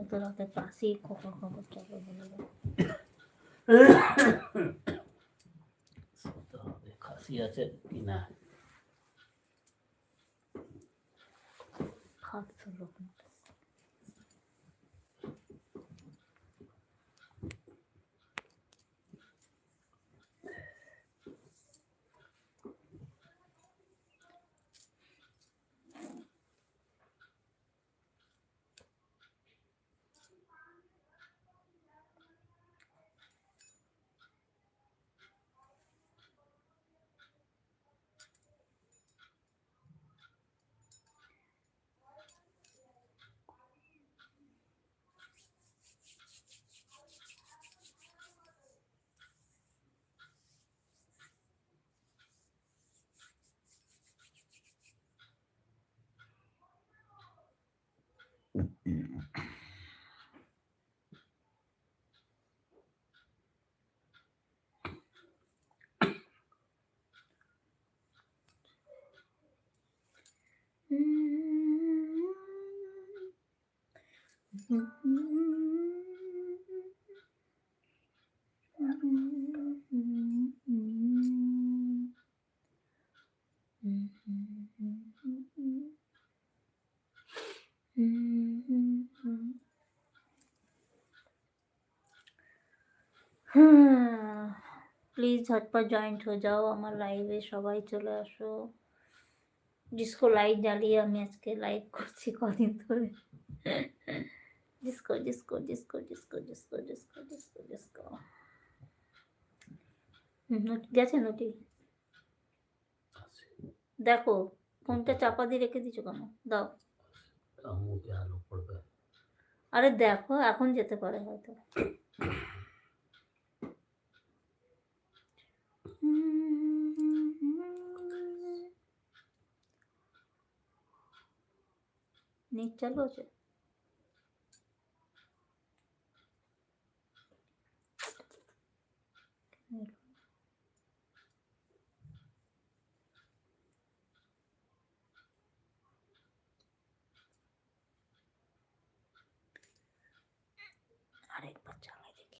যত রাতে কাশি খবর খবর চাপে বলে খাসি আছে কি না খাচ্ছে লোক Mm-hmm. প্লিজ ঝটপট জয়েন্ট হয়ে যাও আমার লাইভে সবাই চলে আসো। ডিস্কো লাইট জ্বালিয়ে আমি আজকে লাইভ করছি কদিন ধরে। Disco disco disco disco disco disco disco disco গেছে নটি? দেখো ফোনটা চাপা দিয়ে রেখে দিছো কেন? দাও। আরে দেখো এখন যেতে পারে হয়তো। ને ચાલુ છે Hello.